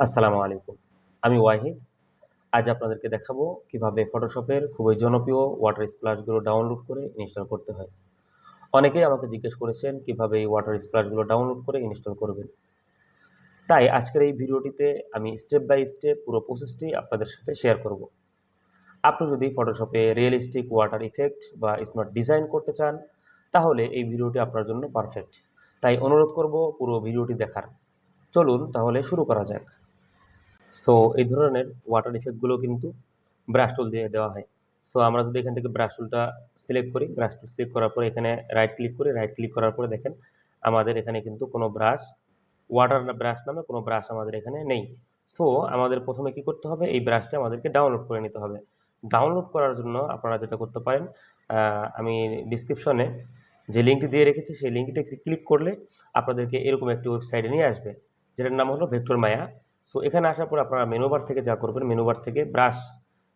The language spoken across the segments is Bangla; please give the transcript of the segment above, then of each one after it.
আসসালামু আলাইকুম। আমি ওয়াহিদ। আজ আপনাদেরকে দেখাবো কীভাবে ফটোশপের খুবই জনপ্রিয় ওয়াটার স্প্লাশগুলো ডাউনলোড করে ইনস্টল করতে হয়। অনেকেই আমাকে জিজ্ঞেস করেছেন, কীভাবে এই ওয়াটার স্প্লাশগুলো ডাউনলোড করে ইনস্টল করবেন? তাই আজকের এই ভিডিওটিতে আমি স্টেপ বাই স্টেপ পুরো প্রসেসটি আপনাদের সাথে শেয়ার করব। আপনি যদি ফটোশপে রিয়েলিস্টিক ওয়াটার ইফেক্ট বা স্মার্ট ডিজাইন করতে চান, তাহলে এই ভিডিওটি আপনার জন্য পারফেক্ট তাই অনুরোধ করব পুরো ভিডিওটি দেখার। চলুন তাহলে শুরু করা যাক। সো এই ধরনের ওয়াটার ইফেক্টগুলো কিন্তু ব্রাশ টুল দিয়ে দেওয়া হয়। সো আমরা যদি এখান থেকে ব্রাশ টুলটা সিলেক্ট করি ব্রাশ টুল সিলেক্ট করার পরে এখানে রাইট ক্লিক করি রাইট ক্লিক করার পরে দেখেন আমাদের এখানে কিন্তু কোনো ব্রাশ ওয়াটার ব্রাশ নামে কোনো ব্রাশ আমাদের এখানে নেই। সো আমাদের প্রথমে কি করতে হবে? এই ব্রাশটা আমাদেরকে ডাউনলোড করে নিতে হবে। ডাউনলোড করার জন্য আপনারা যেটা করতে পারেন আমি ডিসক্রিপশনে যে লিঙ্কটি দিয়ে রেখেছি, সেই লিঙ্কটি ক্লিক করলে আপনাদেরকে এরকম একটি ওয়েবসাইটে নিয়ে আসবে। যেটার নাম হলো ভেক্টর মায়া সো এখানে আসার পর আপনারা মেনু বার থেকে যা করবেন মেনু বার থেকে ব্রাশ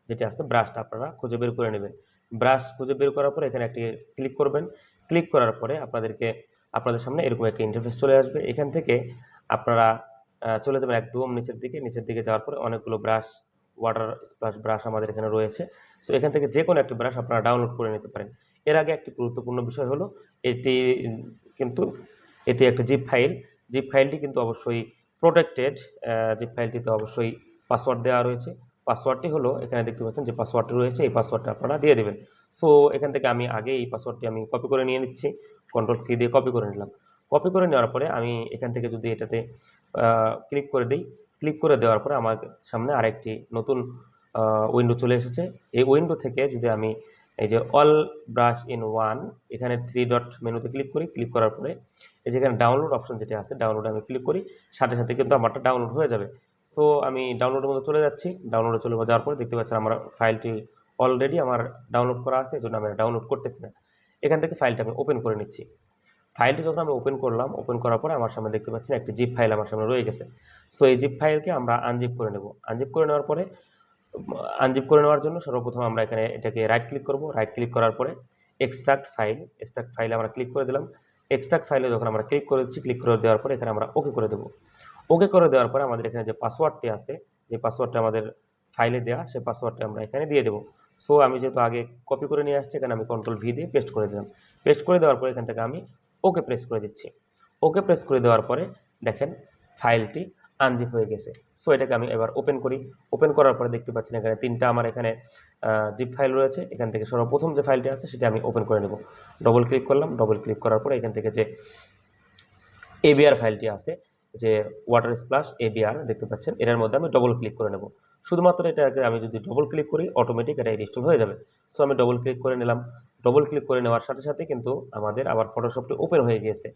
যেটা আছে ব্রাশটা আপনারা খুঁজে বের করে নেবেন। ব্রাশ খুঁজে বের করার পরে এখানে একটি ক্লিক করবেন। ক্লিক করার পরে আপনাদেরকে, আপনাদের সামনে এরকম একটা ইন্টারফেস চলে আসবে। এখান থেকে আপনারা চলে যাবেন একদম নিচের দিকে। নিচের দিকে যাওয়ার পরে অনেকগুলো ব্রাশ ওয়াটার স্প্লাশ ব্রাশ আমাদের এখানে রয়েছে। সো এখান থেকে যে কোনো একটি ব্রাশ আপনারা ডাউনলোড করে নিতে পারেন। এর আগে একটি গুরুত্বপূর্ণ বিষয় হলো, এটি কিন্তু, এটি একটা জিপ ফাইল জিপ ফাইলটি কিন্তু অবশ্যই প্রোটেক্টেড জিপ ফাইলটিতে অবশ্যই পাসওয়ার্ড দেওয়া রয়েছে। পাসওয়ার্ডটি হলো, এখানে দেখতে পাচ্ছেন যে পাসওয়ার্ডটি রয়েছে, এই পাসওয়ার্ডটা আপনারা দিয়ে দেবেন। সো এখান থেকে আমি আগে এই পাসওয়ার্ডটি আমি কপি করে নিয়ে নিচ্ছি কন্ট্রোল সি দিয়ে কপি করে নিলাম। কপি করে নেওয়ার পরে আমি এখান থেকে যদি এটাতে ক্লিক করে দিই ক্লিক করে দেওয়ার পরে আমার সামনে আরেকটি নতুন উইন্ডো চলে এসেছে। এই উইন্ডো থেকে যদি আমি এই যে অল ব্রাশ ইন ওয়ান এখানে থ্রি ডট মেনুতে ক্লিক করি ক্লিক করার পরে এই যেখানে ডাউনলোড অপশন যেটা আছে ডাউনলোড আমি ক্লিক করি, সাথে সাথে কিন্তু আমারটা ডাউনলোড হয়ে যাবে। সো আমি ডাউনলোডের মধ্যে চলে যাচ্ছি। ডাউনলোডে চলে যাওয়ার পরে দেখতে পাচ্ছেন আমার ফাইলটি অলরেডি আমার ডাউনলোড করা আছে, এই জন্য আমি ডাউনলোড করতেছি না। এখান থেকে ফাইলটা আমি ওপেন করে নিচ্ছি। ফাইলটি যখন আমি ওপেন করলাম ওপেন করার পরে আমার সামনে দেখতে পাচ্ছেন একটি জিপ ফাইল আমার সামনে রয়ে গেছে। সো এই জিপ ফাইলকে আমরা আনজিপ করে নেব। আনজিপ করে নেওয়ার পরে আনজিপ করে নেওয়ার জন্য সর্বপ্রথম আমরা এখানে এটাকে রাইট ক্লিক করব। রাইট ক্লিক করার পরে এক্সট্রাক্ট ফাইল এক্সট্রাক্ট ফাইলে আমরা ক্লিক করে দিলাম। এক্সট্রাক্ট ফাইলে যখন আমরা ক্লিক করে দিচ্ছি ক্লিক করে দেওয়ার পরে এখানে আমরা ওকে করে দেবো। ওকে করে দেওয়ার পরে আমাদের এখানে যে পাসওয়ার্ডটি আছে, যে পাসওয়ার্ডটা আমাদের ফাইলে দেওয়া সেই পাসওয়ার্ডটা আমরা এখানে দিয়ে দেবো। সো আমি যেহেতু আগে কপি করে নিয়ে আসছি, এখানে আমি কন্ট্রোল ভি দিয়ে পেস্ট করে দিলাম। পেস্ট করে দেওয়ার পরে এখান থেকে আমি ওকে প্রেস করে দিচ্ছি। ওকে প্রেস করে দেওয়ার পরে দেখেন ফাইলটি আনজিপ হয়ে গেছে। সো এটাকে আমি এবার ওপেন করি। ওপেন করার পরে দেখতে পাচ্ছেন এখানে তিনটা আমার এখানে জিপ ফাইল রয়েছে। এখান থেকে সর্বপ্রথম যে ফাইলটি আছে, সেটা আমি ওপেন করে নেব। ডবল ক্লিক করলাম। ডবল ক্লিক করার পরে এখান থেকে যে এবিআর ফাইলটি আছে, যে ওয়াটার স্প্লাশ এবিআর দেখতে পাচ্ছেন, এটার মধ্যে আমি ডবল ক্লিক করে নেব। শুধুমাত্র এটাকে আমি যদি ডবল ক্লিক করি অটোমেটিক এটা ইনস্টল হয়ে যাবে। সো আমি ডবল ক্লিক করে নিলাম। ডবল ক্লিক করে নেওয়ার সাথে সাথে কিন্তু আমাদের আবার ফটোশপটি ওপেন হয়ে গিয়েছে।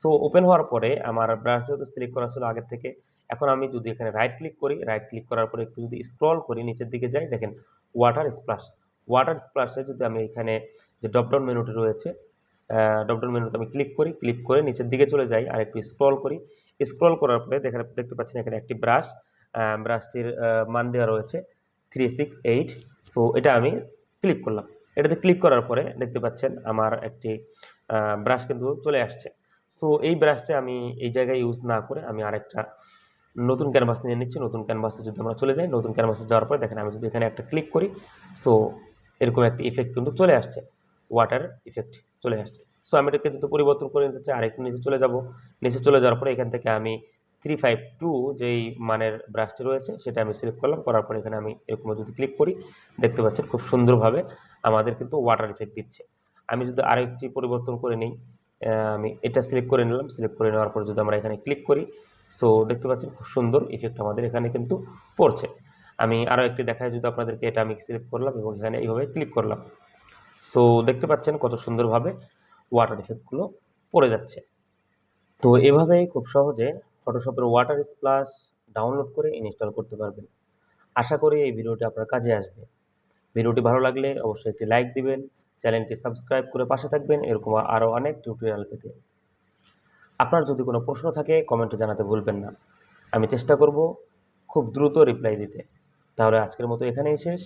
সো ওপেন হওয়ার পরে আমার ব্রাশ যেহেতু সিলেক্ট করা ছিল আগের থেকে এখন আমি যদি এখানে রাইট ক্লিক করি রাইট ক্লিক করার পরে একটু যদি স্ক্রল করি, নিচের দিকে যাই, দেখেন ওয়াটার স্প্লাশ ওয়াটার স্প্লাশে যদি আমি এখানে যে ডপডাউন মেনুটি রয়েছে ডপডাউন মেনুতে আমি ক্লিক করি ক্লিক করে নিচের দিকে চলে যাই আর একটু স্ক্রল করি। স্ক্রল করার পরে দেখেন দেখতে পাচ্ছেন এখানে একটি ব্রাশ ব্রাশটির মান দেওয়া রয়েছে থ্রি সিক্স এইট সো এটা আমি ক্লিক করলাম। এটাতে ক্লিক করার পরে দেখতে পাচ্ছেন আমার একটি ব্রাশ কিন্তু চলে আসছে। সো এই ব্রাশটা আমি এই জায়গায় ইউজ না করে আমি আরেকটা নতুন ক্যানভাস নিয়ে নিচ্ছি, নতুন ক্যানভাসে যদি আমরা চলে যাই, নতুন ক্যানভাসে যাওয়ার পরে দেখেন আমি যদি এখানে একটা ক্লিক করি সো এরকম একটা ইফেক্ট কিন্তু চলে আসছে ওয়াটার ইফেক্ট চলে আসছে। সো আমি এটাকে যদি পরিবর্তন করে নিতে চাই, আরেকটু নিচে চলে যাব। নিচে চলে যাওয়ার পরে এখান থেকে আমি থ্রি ফাইভ টু যেই মানের ব্রাশটি রয়েছে, সেটা আমি সিলেক্ট করলাম, করার পরে এখানে আমি এরকম যদি ক্লিক করি, দেখতে পাচ্ছেন খুব সুন্দরভাবে আমাদের কিন্তু ওয়াটার ইফেক্ট দিচ্ছে। আমি যদি আরেকটি পরিবর্তন করে নিই আমি এটা সিলেক্ট করে নিলাম সিলেক্ট করে নেওয়ার পর যদি আমরা এখানে ক্লিক করি সো দেখতে পাচ্ছেন খুব সুন্দর ইফেক্ট আমাদের এখানে কিন্তু পড়ছে। আমি আরও একটি দেখাই যদি আপনাদেরকে এটা আমি সিলেক্ট করলাম এবং এখানে এইভাবে ক্লিক করলাম। সো দেখতে পাচ্ছেন কত সুন্দরভাবে ওয়াটার ইফেক্টগুলো পড়ে যাচ্ছে। তো এভাবেই খুব সহজে ফটোশপের ওয়াটার স্প্লাশ ডাউনলোড করে ইনস্টল করতে পারবেন। আশা করি এই ভিডিওটি আপনার কাজে আসবে। ভিডিওটি ভালো লাগলে অবশ্যই একটি লাইক দিবেন, চ্যানেলটি সাবস্ক্রাইব করে পাশে থাকবেন। এরকম আরও অনেক টিউটোরিয়াল পেতে। আপনার যদি কোনো প্রশ্ন থাকে, কমেন্টে জানাতে ভুলবেন না। আমি চেষ্টা করব খুব দ্রুত রিপ্লাই দিতে। তাহলে আজকের মতো এখানেই শেষ।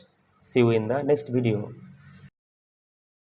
See you in the next video